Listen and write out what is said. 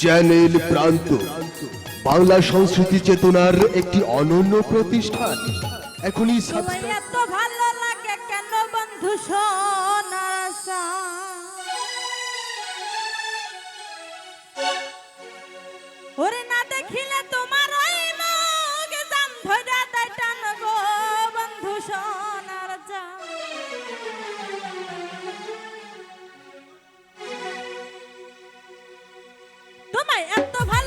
Channel প্রান্ত। বাংলা সংস্কৃতি চেতনার একটি অনন্য প্রতিষ্ঠান। এখনই তোমায় এত ভালো লাগে কেন বন্ধু ওরে না ভাই এত ভালো